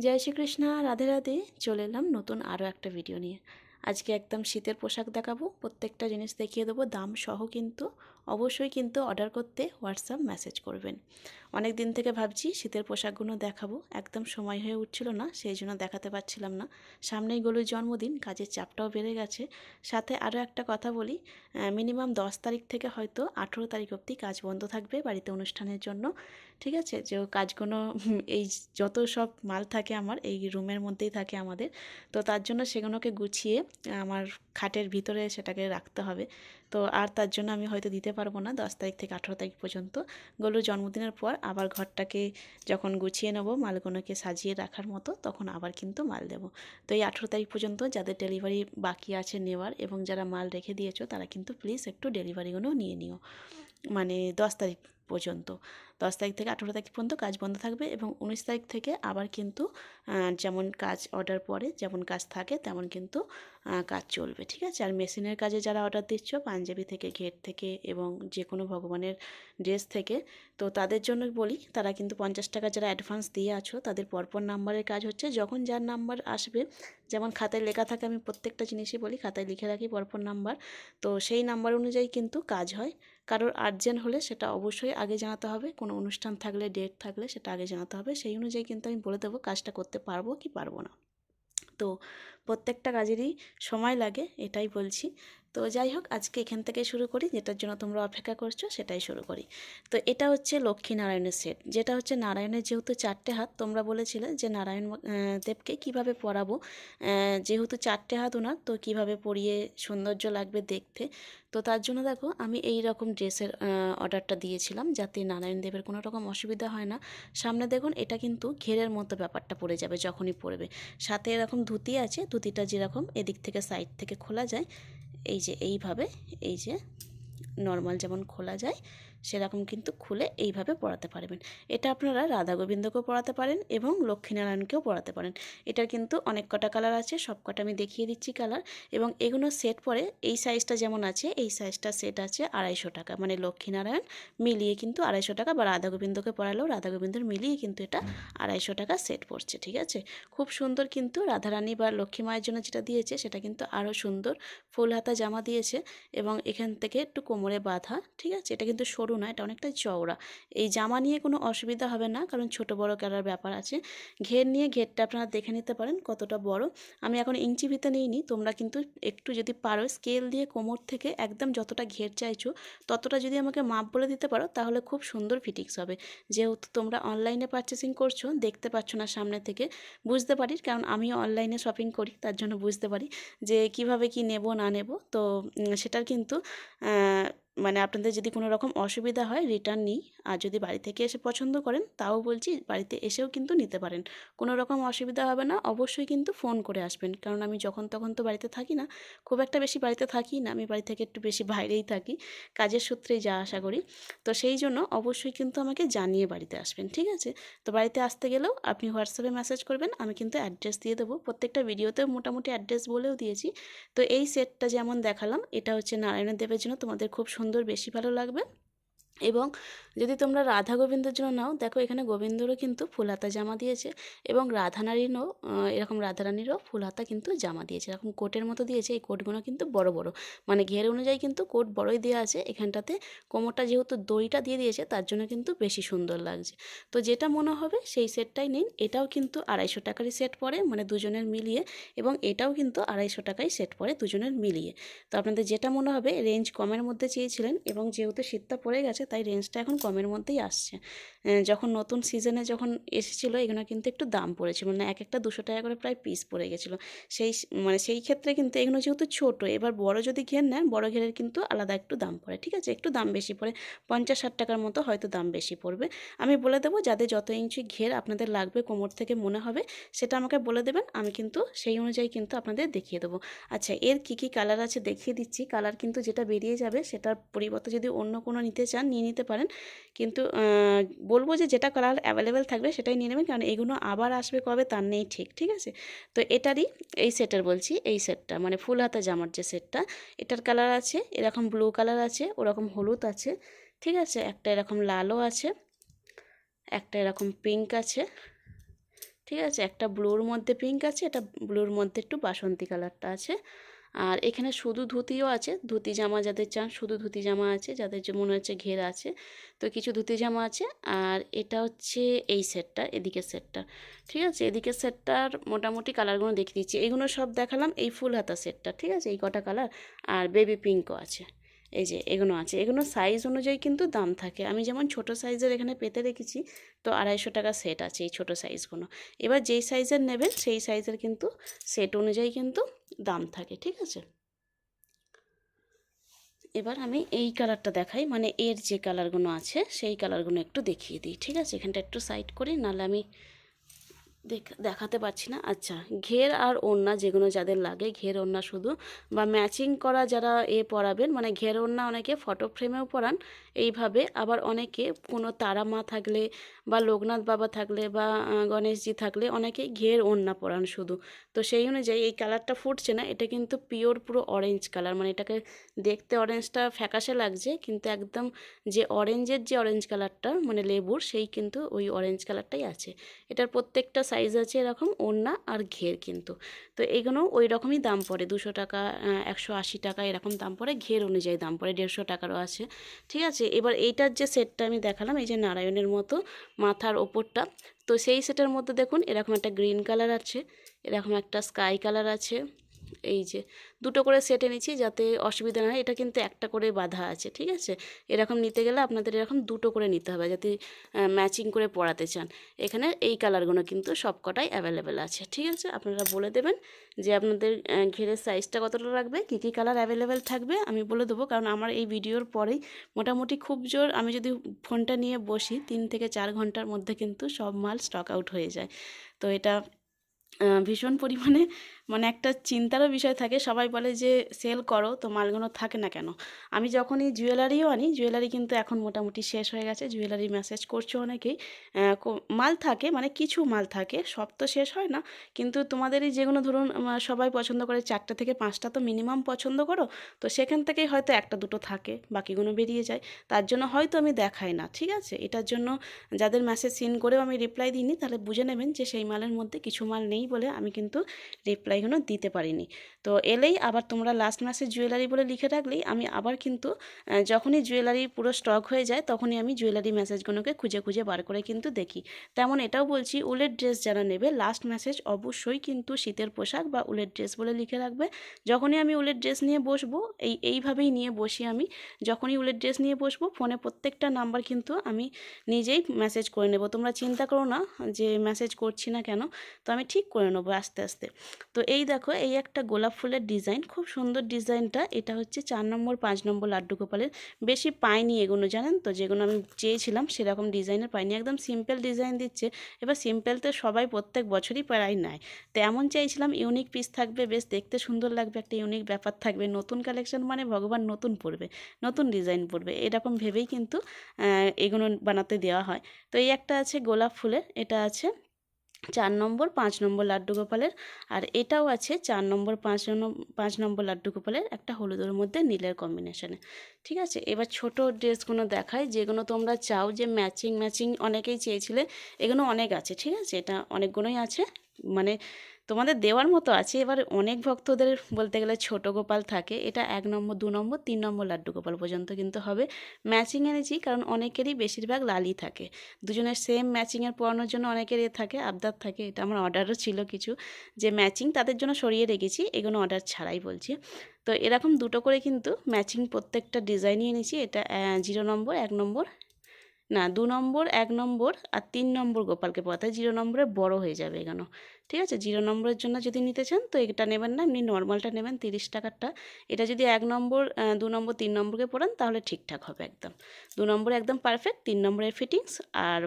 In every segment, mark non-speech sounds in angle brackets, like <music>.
জয় শ্রীকৃষ্ণ, রাধে রাধে। চলে এলাম নতুন আরও একটা ভিডিও নিয়ে। আজকে একদম শীতের পোশাক দেখাবো। প্রত্যেকটা জিনিস দেখিয়ে দেবো। দাম সহ কিন্তু অবশ্যই কিন্তু অর্ডার করতে হোয়াটসঅ্যাপ মেসেজ করবেন। অনেক দিন থেকে ভাবছি শীতের পোশাকগুলো দেখাবো, একদম সময় হয়ে উঠছিল না, সেই জন্য দেখাতে পারছিলাম না। সামনেই গলুর জন্মদিন, কাজের চাপটাও বেড়ে গেছে। সাথে আরও একটা কথা বলি মিনিমাম দশ তারিখ থেকে হয়তো আঠেরো তারিখ অবধি কাজ বন্ধ থাকবে বাড়িতে অনুষ্ঠানের জন্য, ঠিক আছে? যে কাজগুলো এই যত সব মাল থাকে আমার, এই রুমের মধ্যেই থাকে আমাদের, তো তার জন্য সেগুলোকে গুছিয়ে আমার খাটের ভিতরে সেটাকে রাখতে হবে। তো আর তার জন্য আমি হয়তো দিতে পারব না দশ তারিখ থেকে আঠেরো তারিখ পর্যন্ত। গলুর জন্মদিনের পর আবার ঘরটাকে যখন গুছিয়ে নেব, মালগুলোকে সাজিয়ে রাখার মতো, তখন আবার কিন্তু মাল দেব। তো এই আঠেরো তারিখ পর্যন্ত যাদের ডেলিভারি বাকি আছে নেওয়ার এবং যারা মাল রেখে দিয়েছ, তারা কিন্তু প্লিজ একটু ডেলিভারিগুলো নিয়ে নিও। মানে দশ তারিখ পর্যন্ত। দশ তারিখ থেকে আঠেরো তারিখ পর্যন্ত কাজ বন্ধ থাকবে এবং উনিশ তারিখ থেকে আবার কিন্তু যেমন কাজ অর্ডার পরে, যেমন কাজ থাকে, তেমন কিন্তু কাজ চলবে, ঠিক আছে? আর মেশিনের কাজে যারা অর্ডার দিচ্ছ, পাঞ্জাবি থেকে, ঘের থেকে এবং যে কোনো ভগবানের ড্রেস থেকে, তো তাদের জন্য বলি, তারা কিন্তু পঞ্চাশ টাকা যারা অ্যাডভান্স দিয়ে আছো, তাদের পরপর নাম্বারের কাজ হচ্ছে, যখন যার নাম্বার আসবে, যেমন খাতায় লেখা থাকে, আমি প্রত্যেকটা জিনিসই বলি, খাতায় লিখে রাখি পরপর নাম্বার তো সেই নাম্বার অনুযায়ী কিন্তু কাজ হয় কারোর আর্জেন্ট হলে সেটা অবশ্যই আগে জানাতে হবে, কোনো অনুষ্ঠান থাকলে ডেট থাকলে সেটা আগে জানাতে হবে। সেই অনুযায়ী কিন্তু আমি বলে দেবো কাজটা করতে পারব কি পারব না। তো প্রত্যেকটা কাজেরই সময় লাগে, এটাই বলছি। তো যাই হোক, আজকে এখান থেকে শুরু করি। যেটার জন্য তোমরা অপেক্ষা করছ সেটাই শুরু করি। তো এটা হচ্ছে লক্ষ্মীনারায়ণের সেট যেটা হচ্ছে নারায়ণের যেহেতু চারটে হাত, তোমরা বলেছিলে যে নারায়ণ দেবকে কীভাবে পরাবো যেহেতু চারটে হাত ওনার, তো কীভাবে পরিয়ে সৌন্দর্য লাগবে দেখতে? তো তার জন্য দেখো, আমি এই রকম ড্রেসের অর্ডারটা দিয়েছিলাম যাতে নারায়ণ দেবের কোনো রকম অসুবিধা হয় না। সামনে দেখুন, এটা কিন্তু ঘেরের মতো ব্যাপারটা পড়ে যাবে যখনই পড়বে। সাথে এরকম ধুতি আছে, ধুতিটা যেরকম এদিক থেকে সাইড থেকে খোলা যায় এই যে এইভাবে এই যে নর্মাল যেমন খোলা যায়, সেরকম কিন্তু খুলে এইভাবে পড়াতে পারবেন। এটা আপনারা রাধা গোবিন্দকেও পড়াতে পারেন এবং লক্ষ্মীনারায়ণকেও পড়াতে পারেন। এটার কিন্তু অনেক কটা কালার আছে, সব কটা আমি দেখিয়ে দিচ্ছি কালার। এবং এগুলো সেট পরে এই সাইজটা যেমন আছে, এই সাইজটা সেট আছে আড়াইশো টাকা। মানে লক্ষ্মীনারায়ণ মিলিয়ে কিন্তু আড়াইশো টাকা বা রাধা গোবিন্দকে পড়ালেও রাধা গোবিন্দর মিলিয়ে কিন্তু এটা আড়াইশো টাকা সেট পড়ছে, ঠিক আছে? খুব সুন্দর কিন্তু রাধারানী বা লক্ষ্মী মায়ের জন্য যেটা দিয়েছে, সেটা কিন্তু আরও সুন্দর। ফুল হাতা জামা দিয়েছে এবং এখান থেকে একটু কোমরে বাঁধা, ঠিক আছে? এটা কিন্তু সরু না এটা অনেকটা চওড়া। এই জামা নিয়ে কোনো অসুবিধা হবে না, কারণ ছোট বড় কেলার ব্যাপার আছে। ঘের নিয়ে ঘেরটা আপনারা দেখে নিতে পারেন কতটা বড়। আমি এখন ইঞ্চি ভিতে নিইনি, তোমরা কিন্তু একটু যদি পারো স্কেল দিয়ে কোমর থেকে একদম যতটা ঘের চাইছো, ততটা যদি আমাকে মাপ বলে দিতে পারো, তাহলে খুব সুন্দর ফিটিংস হবে। যেহেতু তোমরা অনলাইনে পারচেসিং করছ, দেখতে পাচ্ছ না সামনে থেকে, বুঝতে পারি, কারণ আমিও অনলাইনে শপিং করি, তার জন্য বুঝতে পারি যে কীভাবে কি নেব, না নেব। তো সেটার কিন্তু মানে আপনাদের যদি কোনো রকম অসুবিধা হয় রিটার্ন নিই। আর যদি বাড়ি থেকে এসে পছন্দ করেন, তাও বলছি বাড়িতে এসেও কিন্তু নিতে পারেন। কোনো রকম অসুবিধা হবে না, অবশ্যই কিন্তু ফোন করে আসবেন। কারণ আমি যখন তখন তো বাড়িতে থাকি না, খুব একটা বেশি বাড়িতে থাকি না, আমি বাড়ি থেকে একটু বেশি বাইরেই থাকি, কাজের সূত্রেই যা আশা করি। তো সেই জন্য অবশ্যই কিন্তু আমাকে জানিয়ে বাড়িতে আসবেন, ঠিক আছে? তো বাড়িতে আসতে গেলেও আপনি হোয়াটসঅ্যাপে মেসেজ করবেন, আমি কিন্তু অ্যাড্রেস দিয়ে দেবো। প্রত্যেকটা ভিডিওতেও মোটামুটি অ্যাড্রেস বলেও দিয়েছি। তো এই সেটটা যেমন দেখালাম, এটা হচ্ছে নারায়ণের দেবের জন্য। তোমাদের খুব সুন্দর বেশি ভালো লাগবে। এবং যদি তোমরা রাধা গোবিন্দের জন্য নাও, দেখো এখানে গোবিন্দরও কিন্তু ফুল হাতা জামা দিয়েছে এবং রাধানারীরও এরকম রাধারানীরও ফুল হাতা কিন্তু জামা দিয়েছে। এরকম কোটের মতো দিয়েছে, এই কোটগুলো কিন্তু বড় বড়। মানে ঘের অনুযায়ী কিন্তু কোট বড়ই দেওয়া আছে, এখানটাতে কোমরটা যেহেতু দইটা দিয়ে দিয়েছে, তার জন্য কিন্তু বেশি সুন্দর লাগছে। তো যেটা মনে হবে সেই সেটটাই নিন, এটাও কিন্তু আড়াইশো টাকারই সেট পড়ে মানে দুজনের মিলিয়ে, এবং এটাও কিন্তু আড়াইশো টাকাই সেট পড়ে দুজনের মিলিয়ে। তো আপনাদের যেটা মনে হবে, রেঞ্জ কমের মধ্যে চেয়েছিলেন, এবং যেহেতু শীতটা পড়ে গেছে তাই রেঞ্জটা এখন কমের মধ্যেই আসছে। যখন নতুন সিজনে যখন এসেছিল, এগুলো কিন্তু একটু দাম পড়েছিল মানে এক একটা দুশো টাকা করে প্রায় পিস পড়ে গেছিল। সেই মানে সেই ক্ষেত্রে কিন্তু এগুলো যেহেতু ছোটো, এবার বড় যদি ঘের নেন, বড় ঘেরের কিন্তু আলাদা একটু দাম পড়ে, ঠিক আছে? একটু দাম বেশি পড়ে। পঞ্চাশ ষাট টাকার মতো হয়তো দাম বেশি পড়বে। আমি বলে দেবো, যাদের যত ইঞ্চি ঘের আপনাদের লাগবে, কোমর থেকে মনে হবে, সেটা আমাকে বলে দেবেন। আমি কিন্তু সেই অনুযায়ী কিন্তু আপনাদের দেখিয়ে দেবো। আচ্ছা এর কী কী কালার আছে দেখিয়ে দিচ্ছি। কালার কিন্তু যেটা বেরিয়ে যাবে, সেটার পরিবর্তে যদি অন্য কোনো নিতে চান নিয়ে নিতে পারেন। কিন্তু বলব যে যেটা কালার অ্যাভেলেবেল থাকবে সেটাই নিয়ে নেবেন। কারণ এগুলো আবার আসবে কবে তার নেই ঠিক ঠিক আছে? তো এটারই এই সেটের বলছি, এই সেটটা মানে ফুল হাতা জামার যে সেটটা, এটার কালার আছে, এরকম ব্লু কালার আছে, ওরকম হলুদ আছে, ঠিক আছে? একটা এরকম লালও আছে, একটা এরকম পিঙ্ক আছে, ঠিক আছে? একটা ব্লুর মধ্যে পিঙ্ক আছে এটা ব্লুর মধ্যে একটু বাসন্তী কালারটা আছে। আর এখানে শুধু ধুতিও আছে, ধুতি জামা যাদের চান শুধু ধুতি জামা আছে, যাদের যে মনে হচ্ছে ঘের আছে, তো কিছু ধুতি জামা আছে। আর এটা হচ্ছে এই সেটটা, এদিকের সেটটা, ঠিক আছে? এদিকের সেটটার মোটামুটি কালারগুলো দেখে দিচ্ছি। এইগুলো সব দেখালাম এই ফুল হাতা সেটটা, ঠিক আছে? এই কটা কালার, আর বেবি পিঙ্কও আছে। এই যে এগুলো আছে। এগুলো সাইজ অনুযায়ী কিন্তু দাম থাকে। আমি যেমন ছোট সাইজের এখানে পেতে রেখেছি তো আড়াইশো টাকা সেট আছে এই ছোট সাইজগুলো এবার যেই সাইজের নেবেন, সেই সাইজের কিন্তু সেট অনুযায়ী কিন্তু দাম থাকে, ঠিক আছে? এবার আমি এই কালারটা দেখাই। মানে এর যে কালারগুলো আছে, সেই কালারগুলো একটু দেখিয়ে দিই, ঠিক আছে? এখানটা একটু সাইড করি, নাহলে আমি দেখাতে পারছি না। আচ্ছা ঘের আর ওড়না যেগুলো যাদের লাগে, ঘের, ওড়না শুধু বা ম্যাচিং করা যারা এ পরাবেন মানে ঘের, ওড়না অনেকে ফটো ফ্রেমেও পরান, এইভাবে। আবার অনেকে কোনো তারা মা থাকলে বা লোকনাথ বাবা থাকলে বা গণেশজি থাকলে অনেকে ঘের, ওড়না পরান শুধু। তো সেই অনুযায়ী এই কালারটা ফুটছে না, এটা কিন্তু পিওর পুরো অরেঞ্জ কালার মানে এটাকে দেখতে অরেঞ্জটা ফ্যাকাশে লাগছে, কিন্তু একদম যে অরেঞ্জের যে অরেঞ্জ কালারটা মানে লেবুর, সেই কিন্তু ওই অরেঞ্জ কালারটাই আছে। এটার প্রত্যেকটা সাইজ আছে এরকম ওড়না আর ঘের কিন্তু। তো এইগুলো ওই রকমই দাম পড়ে। দুশো টাকা একশো আশি টাকা এরকম দাম পড়ে। ঘের অনুযায়ী দাম পড়ে। দেড়শো টাকারও আছে। ঠিক আছে? এবার এইটার যে সেটটা আমি দেখালাম, এই যে নারায়ণের মতো মাথার ওপরটা। তো সেই সেটের মধ্যে দেখুন, এরকম একটা গ্রিন কালার আছে, এরকম একটা স্কাই কালার আছে। এই যে দুটো করে সেট এনেছি যাতে অসুবিধা না হয়। এটা কিন্তু একটা করে বাঁধা আছে, ঠিক আছে? এরকম নিতে গেলে আপনাদের এরকম দুটো করে নিতে হবে যাতে ম্যাচিং করে পড়াতে চান। এখানে এই কালারগুলো কিন্তু সবকটাই অ্যাভেলেবেল আছে, ঠিক আছে? আপনারা বলে দেবেন যে আপনাদের ঘেরের সাইজটা কতটা লাগবে, কী কী কালার অ্যাভেলেবেল থাকবে, আমি বলে দেবো। কারণ আমার এই ভিডিওর পরেই মোটামুটি খুব জোর আমি যদি ফোনটা নিয়ে বসি, তিন থেকে চার ঘণ্টার মধ্যে কিন্তু সব মাল স্টক আউট হয়ে যায়। তো এটা ভীষণ পরিমাণে মানে একটা চিন্তারও বিষয় থাকে। সবাই বলে যে, সেল করো, তো মালগুলো থাকে না কেন? আমি যখনই জুয়েলারিও আনি, জুয়েলারি কিন্তু এখন মোটামুটি শেষ হয়ে গেছে। জুয়েলারি মেসেজ করছে অনেকেই। মাল থাকে মানে কিছু মাল থাকে, সব তো শেষ হয় না। কিন্তু তোমাদেরই যেগুলো ধরুন সবাই পছন্দ করে, চারটে থেকে পাঁচটা তো মিনিমাম পছন্দ করো, তো সেখান থেকেই হয়তো একটা দুটো থাকে, বাকিগুলো বেরিয়ে যায়। তার জন্য হয়তো আমি দেখাই না, ঠিক আছে? এটার জন্য যাদের মেসেজ সিন করেও আমি রিপ্লাই দিইনি, তাহলে বুঝে নেবেন যে, সেই মালের মধ্যে কিছু মাল নেই বলে আমি কিন্তু রিপ্লাইগুলো দিতে পারিনি। তো এলেই আবার তোমরা লাস্ট মাসে জুয়েলারি বলে লিখে রাখলেই আমি আবার কিন্তু যখনই জুয়েলারি পুরো স্টক হয়ে যায় তখনই আমি জুয়েলারি মেসেজগুলোকে খুঁজে খুঁজে বার করে কিন্তু দেখি। তেমন এটাও বলছি, উলের ড্রেস যারা নেবে লাস্ট মেসেজ অবশ্যই কিন্তু শীতের পোশাক বা উলের ড্রেস বলে লিখে রাখবে। যখনই আমি উলের ড্রেস নিয়ে বসবো, এই, এইভাবেই নিয়ে বসি আমি। যখনই উলের ড্রেস নিয়ে বসবো ফোনে প্রত্যেকটা নাম্বার কিন্তু আমি নিজেই মেসেজ করে নেব। তোমরা চিন্তা করো না যে মেসেজ করছি না কেন, তো আমি ঠিক করে নেব আস্তে আস্তে। তো এই দেখো, এই একটা গোলাপ ফুলের ডিজাইন। খুব সুন্দর ডিজাইনটা। এটা হচ্ছে চার নম্বর, পাঁচ নম্বর লাড্ডু গোপালের বেশি পাইনি এগুলো জানেন তো? যেগুলো আমি চেয়েছিলাম, সেরকম ডিজাইনের পাইনি। একদম সিম্পল ডিজাইন দিচ্ছে। এবার সিম্পল তো সবাই প্রত্যেক বছরই প্রায় নেয়। তো এমন চাইছিলাম, ইউনিক পিস থাকবে, বেশ দেখতে সুন্দর লাগবে, একটা ইউনিক ব্যাপার থাকবে। নতুন কালেকশন মানে ভগবান নতুন পড়বে নতুন ডিজাইন পড়বে এরকম ভেবেই কিন্তু এগুলো বানাতে দেওয়া হয়। তো এই একটা আছে গোলাপ ফুলের, এটা আছে চার নম্বর, পাঁচ নম্বর লাড্ডু গোপালের। আর এটাও আছে চার নম্বর, পাঁচ পাঁচ নম্বর লাড্ডু গোপালের একটা হলুদের মধ্যে নীলের কম্বিনেশানে ঠিক আছে? এবার ছোট ড্রেসগুলো দেখায় যেগুলো তোমরা চাও যে ম্যাচিং ম্যাচিং অনেকেই চেয়েছিলে, এগুলো অনেক আছে। ঠিক আছে? এটা অনেকগুলোই আছে। মানে তোমাদের দেওয়ার মতো আছে। এবার অনেক ভক্তদের বলতে গেলে ছোট গোপাল থাকে। এটা এক নম্বর, দু নম্বর, তিন নম্বর লাড্ডু গোপাল পর্যন্ত কিন্তু হবে। ম্যাচিং এনেছি কারণ অনেকেরই বেশিরভাগ লালই থাকে। দুজনের সেম ম্যাচিংয়ের পরানোর জন্য অনেকের এ থাকে, আবদার থাকে। এটা আমার অর্ডারও ছিল কিছু। যে ম্যাচিং তাদের জন্য সরিয়ে রেখেছি, এগুলো অর্ডার ছাড়াই বলছি। তো এরকম দুটো করে কিন্তু ম্যাচিং প্রত্যেকটা ডিজাইনই এনেছি। এটা জিরো নম্বর, এক নম্বর, না, দু নম্বর, এক নম্বর আর তিন নম্বর গোপালকে পড়াতে জিরো নম্বরে বড় হয়ে যাবে এগুলো ঠিক আছে? জিরো নম্বরের জন্য যদি নিতে চান, তো এটা নেবেন না। এমনি নর্মালটা নেবেন, তিরিশ টাকারটা। এটা যদি এক নম্বর দু নম্বর, তিন নম্বরকে পড়ান, তাহলে ঠিকঠাক হবে একদম। দু নম্বরে একদম পারফেক্ট তিন নম্বরের ফিটিংস আর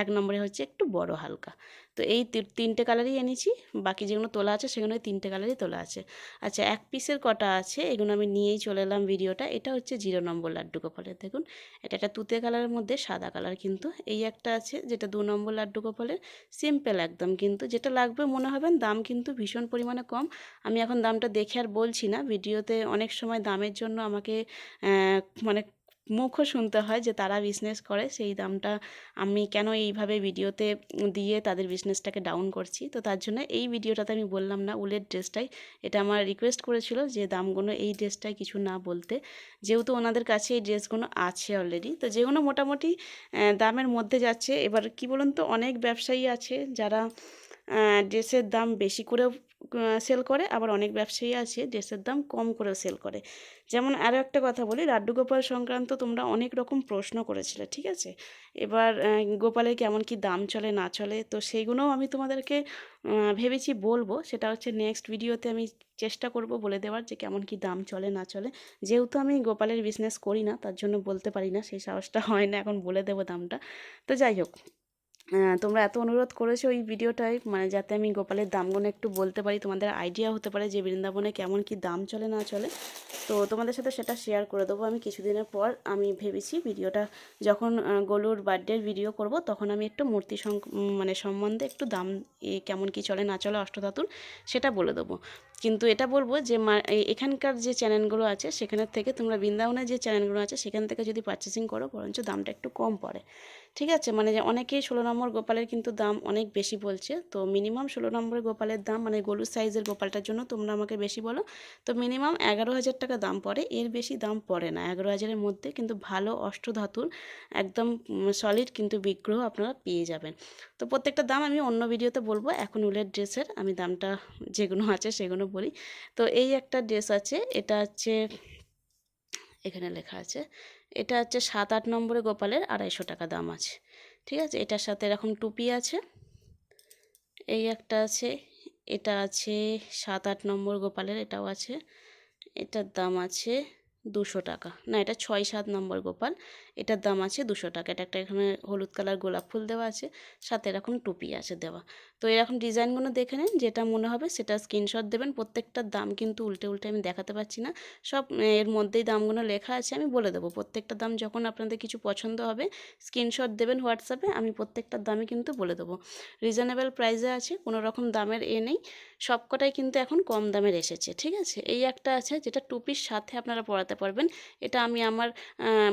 এক নম্বরে হচ্ছে একটু বড় হালকা। তো এই তিনটে কালারই এনেছি। বাকি যেগুলো তোলা আছে, সেগুলো তিনটে কালারই তোলা আছে। আচ্ছা এক পিসের কটা আছে? এগুলো আমি নিয়েই চলে এলাম ভিডিওটা। এটা হচ্ছে জিরো নম্বর লাড্ডু গোপালের দেখুন, এটা একটা তুতে কালারের মধ্যে সাদা কালার কিন্তু। এই একটা আছে যেটা দু নম্বর লাড্ডু গোপালের সিম্পল একদম কিন্তু। যেটা লাগবে, মনে হবেন দাম কিন্তু ভীষণ পরিমাণে কম। আমি এখন দামটা দেখে আর বলছি না, ভিডিওতে অনেক সময় দামের জন্য আমাকে মানে মুখও শুনতে হয় যে তারা বিজনেস করে, সেই দামটা আমি কেন এইভাবে ভিডিওতে দিয়ে তাদের বিজনেসটাকে ডাউন করছি। তো তার জন্য এই ভিডিওটাতে আমি বললাম না, উলের ড্রেসটাই এটা আমার রিকোয়েস্ট করেছিল যে দামগুলো এই ড্রেসটায় কিছু না বলতে। যেহেতু ওনাদের কাছে এই ড্রেসগুলো আছে অলরেডি তো যেগুলো মোটামুটি দামের মধ্যে যাচ্ছে। এবার কি বলুন তো, অনেক ব্যবসায়ী আছে যারা ড্রেসের দাম বেশি করেও সেল করে, আবার অনেক ব্যবসায়ী আছে ড্রেসের দাম কম করেও সেল করে। যেমন আরও একটা কথা বলি লাড্ডু গোপাল সংক্রান্ত তোমরা অনেক রকম প্রশ্ন করেছিলে, ঠিক আছে? এবার গোপালের কেমন কি দাম চলে, না চলে, তো সেইগুলোও আমি তোমাদেরকে ভেবেছি বলব। সেটা হচ্ছে নেক্সট ভিডিওতে আমি চেষ্টা করব বলে দেওয়ার যে কেমন কি দাম চলে, না চলে। যেহেতু আমি গোপালের বিজনেস করি না, তার জন্য বলতে পারি না, সেই সাহসটা হয় না এখন বলে দেবো দামটা। তো যাই হোক তোমরা এত অনুরোধ করেছ ওই ভিডিওটায় মানে যাতে আমি গোপালের দামগুলো একটু বলতে পারি, তোমাদের আইডিয়া হতে পারে যে বৃন্দাবনে কেমন কি দাম চলে না চলে। তো তোমাদের সাথে সেটা শেয়ার করে দেবো। আমি কিছুদিনের পর আমি ভেবেছি ভিডিওটা যখন গোলুর বার্থডের ভিডিও করব, তখন আমি একটু মূর্তি মানে সম্বন্ধে একটু দাম কেমন কি চলে না চলে অষ্টধাতুর, সেটা বলে দেবো। কিন্তু এটা বলব যে এখানকার যে চ্যানেলগুলো আছে, সেখানের থেকে তোমরা বৃন্দাবনের যে চ্যানেলগুলো আছে, সেখান থেকে যদি পারচেসিং করো, বরঞ্চ দামটা একটু কম পড়ে। ঠিক আছে? মানে যে অনেকেই ষোলো নম্বর গোপালের কিন্তু দাম অনেক বেশি বলছে। তো মিনিমাম ষোলো নম্বরের গোপালের দাম মানে গরুর সাইজের গোপালটার জন্য তোমরা আমাকে বেশি বলো। তো মিনিমাম এগারো হাজার টাকা দাম পড়ে। এর বেশি দাম পড়ে না। এগারো হাজারের মধ্যে কিন্তু ভালো অষ্টধাতুর, একদম সলিড কিন্তু বিগ্রহ আপনারা পেয়ে যাবেন। তো প্রত্যেকটা দাম আমি অন্য ভিডিওতে বলব। এখন উলের ড্রেসের আমি দামটা যেগুলো আছে, সেগুলো বলি। তো এই একটা ড্রেস আছে, এটা হচ্ছে, এখানে লেখা আছে, এটা হচ্ছে সাত আট নম্বরে গোপালের আড়াইশো টাকা দাম আছে, ঠিক আছে? এটার সাথে এরকম টুপি আছে, এই একটা আছে, এটা আছে সাত আট নম্বর গোপালের, এটাও আছে, এটার দাম আছে দুশো টাকা, না, এটা ছয় সাত নম্বর গোপাল এটার দাম আছে দুশো টাকা। এটা একটা এখানে হলুদ কালার গোলাপ ফুল দেওয়া আছে সাথে এরকম টুপি আছে দেওয়া। তো এরকম ডিজাইনগুলো দেখে নেন যেটা মনে হবে সেটা স্ক্রিনশট দেবেন। প্রত্যেকটার দাম কিন্তু উল্টে উল্টে আমি দেখাতে পারছি না। সব এর মধ্যেই দামগুলো লেখা আছে আমি বলে দেবো। প্রত্যেকটা দাম যখন আপনাদের কিছু পছন্দ হবে স্ক্রিনশট দেবেন হোয়াটসঅ্যাপে আমি প্রত্যেকটার দামই কিন্তু বলে দেবো। রিজনেবল প্রাইসে আছে কোনো রকম দামের এ নেই। সবকটাই কিন্তু এখন কম দামের এসেছে ঠিক আছে? এই একটা আছে যেটা টুপির সাথে আপনারা পরাতে পারবেন। এটা আমি আমার আহ,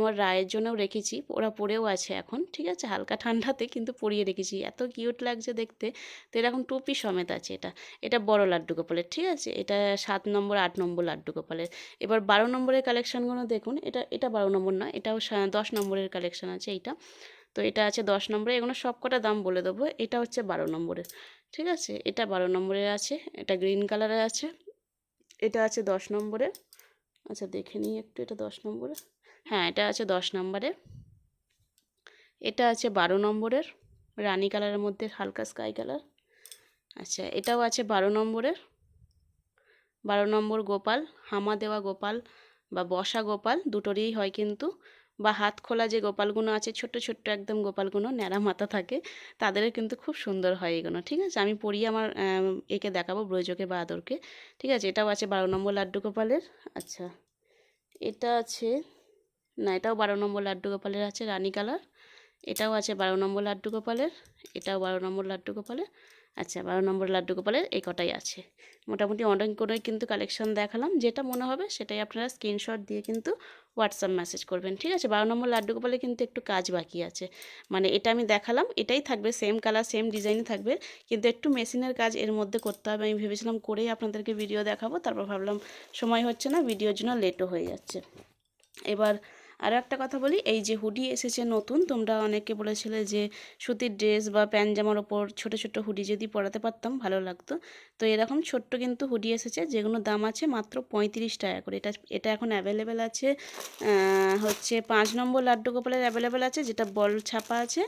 এমর রায়ের জন্যও রেখেছি, ওরা পরেও আছে এখন, ঠিক আছে? হালকা ঠান্ডাতে কিন্তু পরিয়ে রেখেছি। এত কিউট লাগছে দেখতে। তো এরকম টুপি সমেত আছে এটা। এটা বড় লাড্ডু গোপালের, ঠিক আছে? এটা সাত নম্বর, আট নম্বর লাড্ডু গোপালের। এবার বারো নম্বরের কালেকশানগুলো দেখুন। এটা এটা বারো নম্বর নয়, এটাও দশ নম্বরের কালেকশান আছে এইটা। তো এটা আছে দশ নম্বরে, এগুলো সব কটা দাম বলে দেবো। এটা হচ্ছে বারো নম্বরের, ঠিক আছে? এটা বারো নম্বরের আছে, এটা গ্রিন কালারের আছে। এটা আছে দশ নম্বরে আচ্ছা দেখে নিই একটু, এটা দশ নম্বরে হ্যাঁ এটা আছে দশ নম্বরে। এটা আছে বারো নম্বরের, রানী কালারের মধ্যে হালকা স্কাই কালার। আচ্ছা এটাও আছে বারো নম্বরের। বারো নম্বর গোপাল, হামা দেওয়া গোপাল বা বসা গোপাল দুটোরই হয় কিন্তু। বা হাত খোলা যে গোপালগুলো আছে, ছোট্ট ছোট্ট একদম গোপালগুলো ন্যাড়া মাথা থাকে, তাদেরও কিন্তু খুব সুন্দর হয় এগুলো ঠিক আছে? আমি পরিয়ে আমার একে দেখাবো ব্রজকে বা আদরকে, ঠিক আছে? এটাও আছে বারো নম্বর লাড্ডু গোপালের। আচ্ছা এটা আছে না, এটাও বারো নম্বর লাড্ডু গোপালের আছে, রানী কালার। এটাও আছে বারো নম্বর লাড্ডু গোপালের, এটাও বারো নম্বর লাড্ডু গোপালের। আচ্ছা বারো নম্বর লাড্ডু গোপালের এই কটাই আছে। মোটামুটি অনেক করে কিন্তু কালেকশন দেখালাম, যেটা মনে হবে সেটাই আপনারা স্ক্রিনশট দিয়ে কিন্তু হোয়াটসঅ্যাপ মেসেজ করবেন, ঠিক আছে? বারো নম্বর লাড্ডু গোপালে কিন্তু একটু কাজ বাকি আছে। মানে এটা আমি দেখালাম, এটাই থাকবে সেম কালার সেম ডিজাইনই থাকবে, কিন্তু একটু মেশিনের কাজ এর মধ্যে করতে হবে। আমি ভেবেছিলাম করেই আপনাদেরকে ভিডিও দেখাবো, তারপর ভাবলাম সময় হচ্ছে না ভিডিওর জন্য লেটও হয়ে যাচ্ছে। এবার আরও একটা কথা বলি, এই যে হুডি এসেছে নতুন, তোমরা অনেকে বলেছিলে যে সুতির ড্রেস বা প্যান্ট জামার ওপর ছোটো ছোটো হুডি যদি পরাতে পারতাম ভালো লাগতো। তো এরকম ছোট্ট কিন্তু হুডি এসেছে, যেগুলো দাম আছে মাত্র পঁয়ত্রিশ টাকা করে। এটা এটা এখন অ্যাভেলেবেল আছে হচ্ছে পাঁচ নম্বর লাড্ডু গোপালের অ্যাভেলেবেল আছে, যেটা বল ছাপা আছে,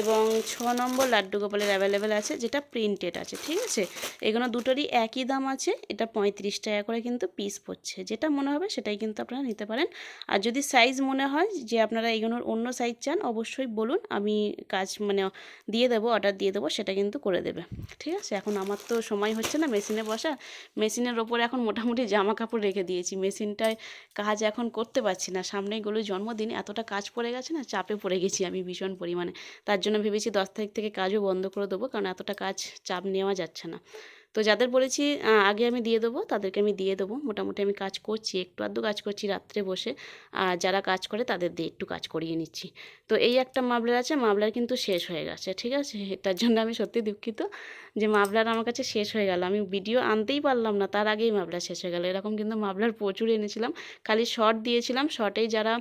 এবং ছ নম্বর লাড্ডু গোপালের অ্যাভেলেবেল আছে, যেটা প্রিন্টেড আছে, ঠিক আছে? এগুলো দুটোরই একই দাম আছে, এটা পঁয়ত্রিশ টাকা করে কিন্তু পিস পড়ছে। যেটা মনে হবে সেটাই কিন্তু আপনারা নিতে পারেন। আর যদি সাইজ মনে হয় যে আপনারা এগুলোর অন্য সাইজ চান, অবশ্যই বলুন। আমি কাজ মানে দিয়ে দেবো অর্ডার দিয়ে দেবো, সেটা কিন্তু করে দেবে। ঠিক আছে? এখন আমার তো সময় হচ্ছে না মেশিনে বসা। মেশিনের ওপরে এখন মোটামুটি জামা কাপড় রেখে দিয়েছি। মেশিনটায় কাজ এখন করতে পারছি না। সামনেই গেলো জন্মদিন, এতটা কাজ পড়ে গেছে না, চাপে পড়ে গেছি আমি ভীষণ পরিমাণে। তার জন্য ভেবেছি দশ তারিখ থেকে কাজও বন্ধ করে দেবো, কারণ এতটা কাজ চাপ নেওয়া যাচ্ছে না। তো যাদের বলেছি আগে আমি দিয়ে দেবো, তাদেরকে আমি দিয়ে দেবো। মোটামুটি আমি কাজ করছি, একটু আধটু কাজ করছি রাত্রে বসে। আর যারা কাজ করে তাদের দিয়ে একটু কাজ করিয়ে নিচ্ছি। তো এই একটা মাবলার আছে মাবলার কিন্তু শেষ হয়ে গেছে, ঠিক আছে? এটার জন্য আমি সত্যি দুঃখিত যে মাবলার আমার কাছে শেষ হয়ে গেল। আমি ভিডিও আনতেই পারলাম না, তার আগেই মাবলার শেষ হয়ে গেল। এরকম কিন্তু মাবলার প্রচুর এনেছিলাম, খালি শর্ট দিয়েছিলাম, শর্টেই যারা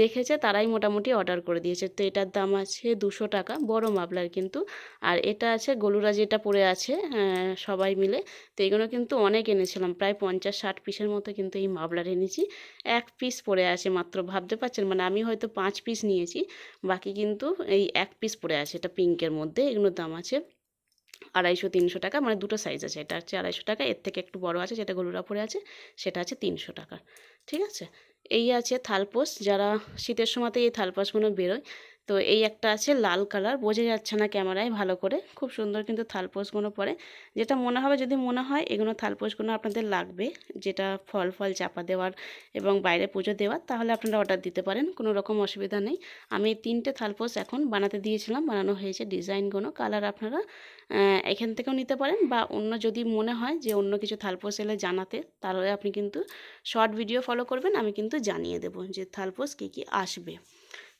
দেখেছে তারাই মোটামুটি অর্ডার করে দিয়েছে। তো এটার দাম আছে দুশো টাকা, বড় মাবলার কিন্তু। আর এটা আছে, গলুরা যেটা পড়ে আছে সবাই মিলে। তো এগুলো কিন্তু অনেক এনেছিলাম। প্রায় পঞ্চাশ, ষাট পিসের মতো কিন্তু এই মাবলার এনেছি। এক পিস পড়ে আছে মাত্র, ভাবতে পারছেন? মানে আমি হয়তো পাঁচ পিস নিয়েছি। বাকি কিন্তু এই এক পিস পড়ে আছে। এটা পিঙ্কের মধ্যে, এগুলোর দাম আছে আড়াইশো, তিনশো টাকা। মানে দুটো সাইজ আছে। এটা হচ্ছে আড়াইশো টাকা। এর থেকে একটু বড় আছে, যেটা গলুরা পড়ে আছে, সেটা আছে তিনশো টাকা। ঠিক আছে? এই আছে থালপোস যারা শীতের সময়তে এই থালপোসগুলো বেরোয় তো এই একটা আছে লাল কালার, বোঝা যাচ্ছে না ক্যামেরায় ভালো করে। খুব সুন্দর কিন্তু থালপোসগুলো পরে। যেটা মনে হবে যদি মনে হয়, এগুলো থালপোসগুলো আপনাদের লাগবে। যেটা ফল ফল চাপা দেওয়ার এবং বাইরে পুজো দেওয়ার, তাহলে আপনারা অর্ডার দিতে পারেন, কোনো রকম অসুবিধা নেই। আমি তিনটে থালপোস এখন বানাতে দিয়েছিলাম, বানানো হয়েছে ডিজাইনগুলো, কালার আপনারা এখান থেকেও নিতে পারেন বা অন্য যদি মনে হয় যে অন্য কিছু থালপোস এলে জানাতে, তাহলে আপনি কিন্তু শর্ট ভিডিও ফলো করবেন, আমি কিন্তু জানিয়ে দেবো যে থালপোস কী কী আসবে।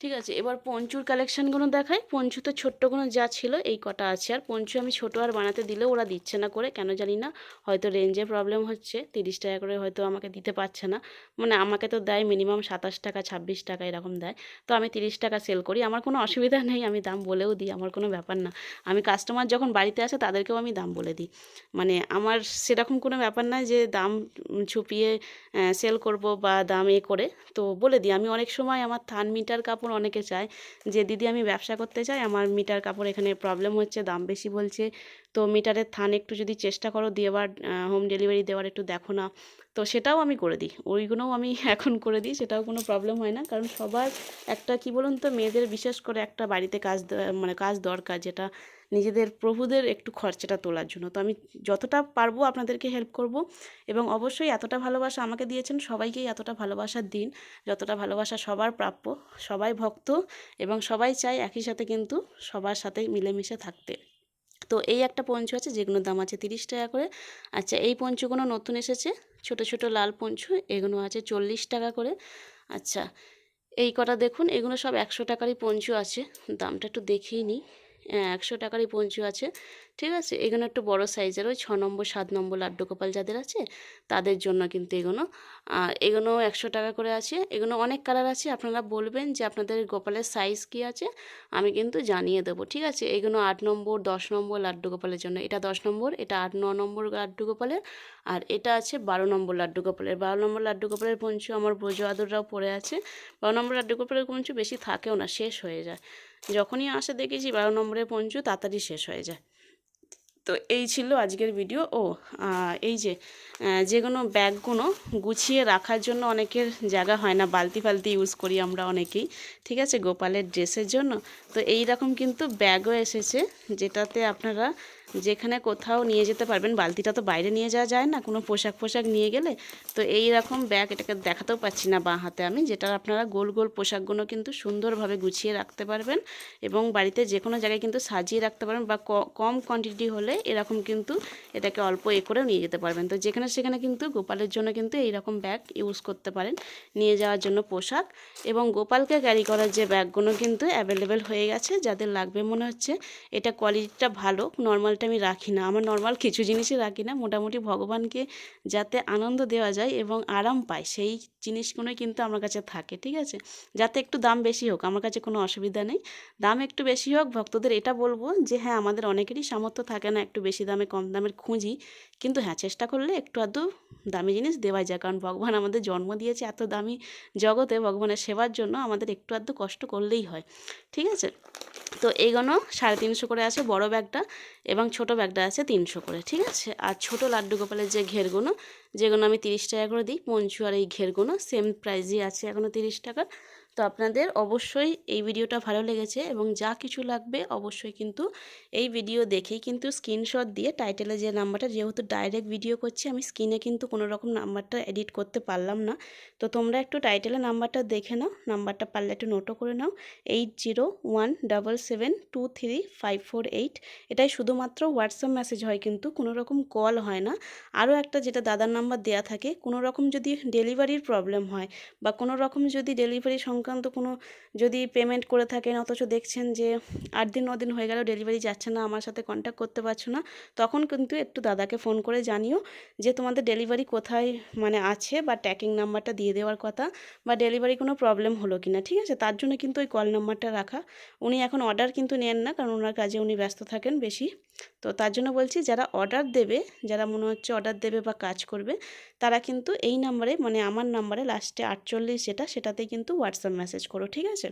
ঠিক আছে? এবার পঞ্চুর কালেকশানগুলো দেখাই। পঞ্চুতে ছোট্টগুলো যা ছিল, এই কটা আছে। আর পঞ্চু আমি ছোটো আর বানাতে দিলেও ওরা দিচ্ছে না করে, কেন জানি না? হয়তো রেঞ্জে প্রবলেম হচ্ছে, তিরিশ টাকা করে হয়তো আমাকে দিতে পারছে না। মানে আমাকে তো দেয় মিনিমাম সাতাশ টাকা, ছাব্বিশ টাকা এরকম দেয়। তো আমি তিরিশ টাকা সেল করি। আমার কোনো অসুবিধা <laughs> নেই, আমি দাম বলেও দিই, আমার কোনো ব্যাপার না। আমি কাস্টমার যখন বাড়িতে আসে, তাদেরকেও আমি দাম বলে দিই। মানে আমার সেরকম কোনো ব্যাপার না যে দাম ছুপিয়ে সেল করব বা দাম এ করে। তো বলে দিই, আমি অনেক সময় আমার থান মিটার কাপড় অনেকে চায়। যে, দিদি, আমি ব্যবসা করতে চাই, আমার মিটার কাপড় এখানে প্রবলেম হচ্ছে, দাম বেশি বলছে। তো মিটারের থান একটু যদি চেষ্টা করো দেওয়ার হোম ডেলিভারি দেওয়ার একটু দেখো না। তো সেটাও আমি করে দিই। ওইগুলোও আমি <laughs> এখন করে দিই, সেটাও কোনো প্রবলেম হয় না। কারণ সবার একটা, কি বলুন তো, মেয়েদের বিশেষ করে একটা বাড়িতে কাজ মানে কাজ দরকার যেটা নিজেদের প্রভুদের একটু খরচাটা তোলার জন্য। তো আমি যতটা পারব আপনাদেরকে হেল্প করব এবং অবশ্যই এতটা ভালোবাসা আমাকে দিয়েছেন, সবাইকেই এতটা ভালোবাসা দিন, যতটা ভালোবাসা সবার প্রাপ্য, সবাই ভক্ত এবং সবাই চায় একই সাথে কিন্তু সবার সাথে মিলেমিশে থাকতে। তো এই একটা পঞ্চু আছে যেগুলোর দাম আছে তিরিশ টাকা করে। আচ্ছা এই পঞ্চুগুলো নতুন এসেছে, ছোট ছোট লাল পঞ্চু, এগুলো আছে চল্লিশ টাকা করে। আচ্ছা এই কটা দেখুন, এগুলো সব একশো টাকারই পঞ্চু আছে, দামটা একটু দেখেই নিই। একশো টাকারই পঞ্চু আছে, ঠিক আছে? এগুলো একটু বড় সাইজের, ওই ছ নম্বর, সাত নম্বর লাড্ডু কপাল যাদের আছে, তাদের জন্য কিন্তু এগুলো। এগুলো একশো টাকা করে আছে। এগুলো অনেক কালার আছে, আপনারা বলবেন যে আপনাদের গোপালের সাইজ কী আছে, আমি কিন্তু জানিয়ে দেবো, ঠিক আছে? এগুলো আট নম্বর, দশ নম্বর লাড্ডু গোপালের জন্য। এটা দশ নম্বর, এটা আট, ন নম্বর লাড্ডু গোপালের আর এটা আছে বারো নম্বর লাড্ডু গোপালের বারো নম্বর লাড্ডু গোপালের পঞ্চু আমার ব্রজ আদররাও পড়ে আছে। বারো নম্বর লাড্ডু গোপালের পঞ্চু বেশি থাকেও না, শেষ হয়ে যায়। যখনই আসে দেখেছি বারো নম্বরে পঞ্চু তাড়াতাড়ি শেষ হয়ে যায়। তো এই ছিল আজকের ভিডিও ও এই যে যে কোনো ব্যাগগুলো গুছিয়ে রাখার জন্য অনেকের জায়গা হয় না, বালতি ফালতি ইউজ করি আমরা অনেকেই, ঠিক আছে, গোপালের ড্রেসের জন্য। তো এই রকম কিন্তু ব্যাগও এসেছে, যেটাতে আপনারা যেখানে কোথাও নিয়ে যেতে পারবেন, বালতিটা তো বাইরে নিয়ে যাওয়া যায় না, কোনো পোশাক পোশাক নিয়ে গেলে। তো এই রকম ব্যাগ এটাকে দেখাতেও পাচ্ছি না বাঁ হাতে আমি, যেটা আপনারা গোল গোল পোশাকগুলো কিন্তু সুন্দরভাবে গুছিয়ে রাখতে পারবেন এবং বাড়িতে যে কোনো জায়গায় কিন্তু সাজিয়ে রাখতে পারবেন বা কম কোয়ান্টিটি হলে এরকম কিন্তু এটাকে অল্প এ করেও নিয়ে যেতে পারবেন। তো যেখানে সেখানে কিন্তু গোপালের জন্য কিন্তু এই রকম ব্যাগ ইউজ করতে পারেন, নিয়ে যাওয়ার জন্য পোশাক এবং গোপালকে ক্যারি করার যে ব্যাগগুলো কিন্তু অ্যাভেলেবেল হয়ে গেছে, যাদের লাগবে মনে হচ্ছে এটা কোয়ালিটিটা ভালো নর্মালটা আমি রাখি না। আমার নর্মাল কিছু জিনিসই রাখি না। মোটামুটি ভগবানকে যাতে আনন্দ দেওয়া যায় এবং আরাম পায়, সেই জিনিসগুলোই কিন্তু আমার কাছে থাকে, ঠিক আছে? যাতে একটু দাম বেশি হোক, আমার কাছে কোনো অসুবিধা নেই। দাম একটু বেশি হোক, ভক্তদের এটা বলব যে হ্যাঁ আমাদের অনেকেরই সামর্থ্য থাকে না একটু বেশি দামে, কম দামের খুঁজি। কিন্তু হ্যাঁ চেষ্টা করলে একটু আধটু দামি জিনিস দেওয়া যায়। কারণ ভগবান আমাদের জন্ম দিয়েছে এত দামি জগতে, ভগবানের সেবার জন্য আমাদের একটু আধটু কষ্ট করলেই হয়, ঠিক আছে? তো এইগুলো সাড়ে তিনশো করে আছে, বড় ব্যাগটা এবং ছোট ব্যাগটা আছে তিনশো করে, ঠিক আছে? আর ছোট লাড্ডু গোপালের যে ঘেরগুলো যেগুলো আমি তিরিশ টাকা করে দিই পঞ্চু আর এই ঘেরগুলো সেম প্রাইজই আছে এখনও তিরিশ টাকার। তো আপনাদের অবশ্যই এই ভিডিওটা ভালো লেগেছে এবং যা কিছু লাগবে অবশ্যই কিন্তু এই ভিডিও দেখেই কিন্তু স্ক্রিনশট দিয়ে টাইটেলে যে নাম্বারটা, যেহেতু ডাইরেক্ট ভিডিও করছি, আমি স্ক্রিনে কিন্তু কোনো রকম নাম্বারটা এডিট করতে পারলাম না। তো তোমরা একটু টাইটেলে নাম্বারটা দেখে নাও, নাম্বারটা পারলে একটু নোটও করে নাও। Eight zero one double seven two three five four eight এটাই শুধুমাত্র হোয়াটসঅ্যাপ মেসেজ হয় কিন্তু, কোনো রকম কল হয় না। আরও একটা যেটা দাদার নাম্বার দেয়া থাকে, কোনো রকম যদি ডেলিভারির প্রবলেম হয় বা কোনো রকম যদি ডেলিভারি সংক্রান্ত কোনো যদি পেমেন্ট করে থাকেন, অথচ দেখছেন যে আট দিন, ন দিন হয়ে গেল ডেলিভারি যাচ্ছে না, আমার সাথে কন্ট্যাক্ট করতে পারছ না, তখন কিন্তু একটু দাদাকে ফোন করে জানিও যে তোমাদের ডেলিভারি কোথায় মানে আছে বা ট্র্যাকিং নাম্বারটা দিয়ে দেওয়ার কথা বা ডেলিভারি কোনো প্রবলেম হলো কি না ঠিক আছে? তার জন্য কিন্তু ওই কল নাম্বারটা রাখা। উনি এখন অর্ডার কিন্তু নেন না, কারণ ওনার কাজে উনি ব্যস্ত থাকেন বেশি। তো তার জন্য বলছি, যারা অর্ডার দেবে, যারা মনে হচ্ছে অর্ডার দেবে বা কাজ করবে, তারা কিন্তু এই নাম্বারে মানে আমার নাম্বারে লাস্টে আটচল্লিশ যেটা, সেটাতেই কিন্তু হোয়াটসঅ্যাপ মেসেজ করো, ঠিক আছে?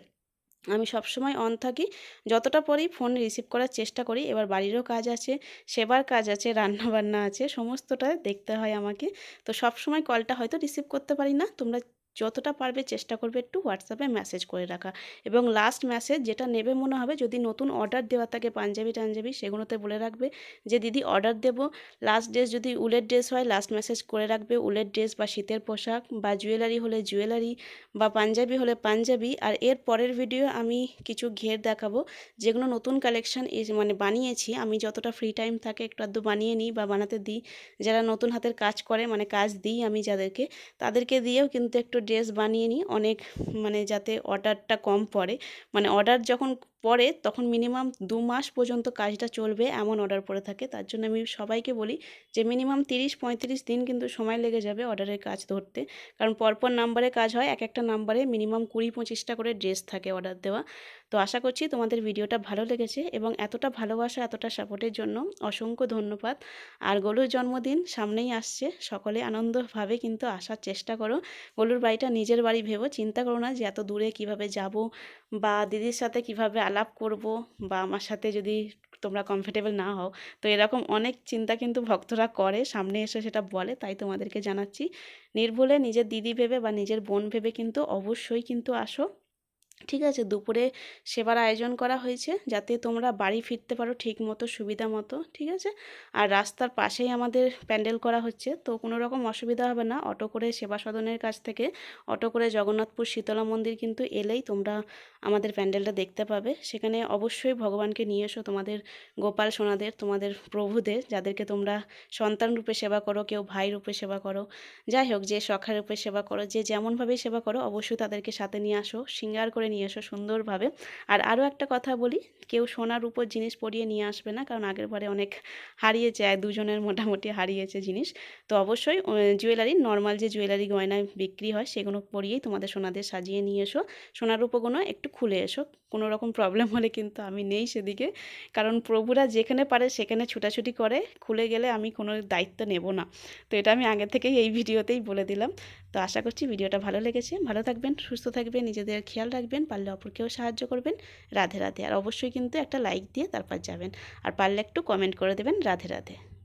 আমি সবসময় অন থাকি। যতটা পরেই ফোন রিসিভ করার চেষ্টা করি। এবার বাড়িরও কাজ আছে, সেবার কাজ আছে রান্না বান্না আছে, সমস্তটা দেখতে হয় আমাকে। তো সব সময় কলটা হয়তো রিসিভ করতে পারি না। তোমরা যতটা পারবে চেষ্টা করবে একটু হোয়াটসঅ্যাপে মেসেজ করে রাখা। এবং লাস্ট মেসেজ যেটা নেবে মনে হবে, যদি নতুন অর্ডার দেওয়া থাকে পাঞ্জাবি টাঞ্জাবি, সেগুলোতে বলে রাখবে যে, দিদি অর্ডার দেবো। লাস্ট ড্রেস যদি উলের ড্রেস হয় লাস্ট মেসেজ করে রাখবে উলের ড্রেস বা শীতের পোশাক বা জুয়েলারি হলে জুয়েলারি বা পাঞ্জাবি হলে পাঞ্জাবি। আর এর পরের ভিডিও আমি কিছু ঘের দেখাবো, যেগুলো নতুন কালেকশান মানে বানিয়েছি। আমি যতটা ফ্রি টাইম থাকে একটু আধটু বানিয়ে নিই বা বানাতে দিই। যারা নতুন হাতের কাজ করে মানে কাজ দিই আমি যাদেরকে, তাদেরকে দিয়েও কিন্তু একটু ড্রেস বানিয়ে নিই অনেক মানে যাতে অর্ডারটা কম পড়ে। মানে অর্ডার যখন পরে তখন মিনিমাম দু মাস পর্যন্ত কাজটা চলবে এমন অর্ডার পড়ে থাকে। তার জন্য আমি সবাইকে বলি যে মিনিমাম তিরিশ পঁয়ত্রিশ দিন কিন্তু সময় লেগে যাবে অর্ডারের কাজ ধরতে। কারণ পরপর নাম্বারে কাজ হয় এক একটা নাম্বারে মিনিমাম কুড়ি পঁচিশটা করে ড্রেস থাকে অর্ডার দেওয়া। তো আশা করছি তোমাদের ভিডিওটা ভালো লেগেছে এবং এতটা ভালোবাসা, এতটা সাপোর্টের জন্য অসংখ্য ধন্যবাদ। আর গলুর জন্মদিন সামনেই আসছে, সকলে আনন্দভাবে কিন্তু আসার চেষ্টা করো। গলুর বাড়িটা নিজের বাড়ি ভেবো, চিন্তা করো না যে এত দূরে কীভাবে যাব বা দিদির সাথে কীভাবে আলাপ করব বা আমার সাথে যদি তোমরা কমফোর্টেবল না হও, তো এরকম অনেক চিন্তা কিন্তু ভক্তরা করে, সামনে এসে সেটা বলে, তাই তোমাদেরকে জানাচ্ছি। নির্ভুলে নিজের দিদি ভেবে বা নিজের বোন ভেবে কিন্তু অবশ্যই কিন্তু আসো। ঠিক আছে? দুপুরে সেবার আয়োজন করা হয়েছে যাতে তোমরা বাড়ি ফিরতে পারো ঠিক মতো, সুবিধা মতো, ঠিক আছে? আর রাস্তার পাশেই আমাদের প্যান্ডেল করা হচ্ছে। তো কোনো রকম অসুবিধা হবে না। অটো করে সেবা সদনের কাছ থেকে অটো করে জগন্নাথপুর শীতলা মন্দির কিন্তু এলেই তোমরা আমাদের প্যান্ডেলটা দেখতে পাবে। সেখানে অবশ্যই ভগবানকে নিয়ে এসো তোমাদের গোপাল সোনাদের, তোমাদের প্রভুদের, যাদেরকে তোমরা সন্তান রূপে সেবা করো, কেউ ভাই রূপে সেবা করো। যাই হোক, যে সখা রূপে সেবা করো, যে যেমনভাবেই সেবা করো, অবশ্যই তাদেরকে সাথে নিয়ে আসো। সিঙ্গার করে নিয়ে এসো সুন্দরভাবে। আর আরও একটা কথা বলি, কেউ সোনার উপর জিনিস পরিয়ে নিয়ে আসবে না, কারণ আগের বারে অনেক হারিয়েছে এক দুজনের মোটামুটি হারিয়েছে জিনিস। তো অবশ্যই জুয়েলারি, নর্মাল যে জুয়েলারি গয়না বিক্রি হয়, সেগুলো পরিয়েই তোমাদের সোনাদের সাজিয়ে নিয়ে এসো। সোনার উপগুলো একটু খুলে এসো, কোনো রকম প্রবলেম হলে কিন্তু আমি নেই সেদিকে। কারণ প্রভুরা যেখানে পারে সেখানে ছুটাছুটি করে, খুলে গেলে আমি কোনো দায়িত্ব নেব না। তো এটা আমি আগে থেকেই এই ভিডিওতেই বলে দিলাম। তো আশা করছি ভিডিওটা ভালো লেগেছে। ভালো থাকবেন, সুস্থ থাকবেন, নিজেদের খেয়াল রাখবেন। পারলে অপরকেও সাহায্য করবেন। রাধে রাধে। আর অবশ্যই কিন্তু একটা লাইক দিয়ে তারপর যাবেন। আর পারলে একটু কমেন্ট করে দেবেন রাধে রাধে।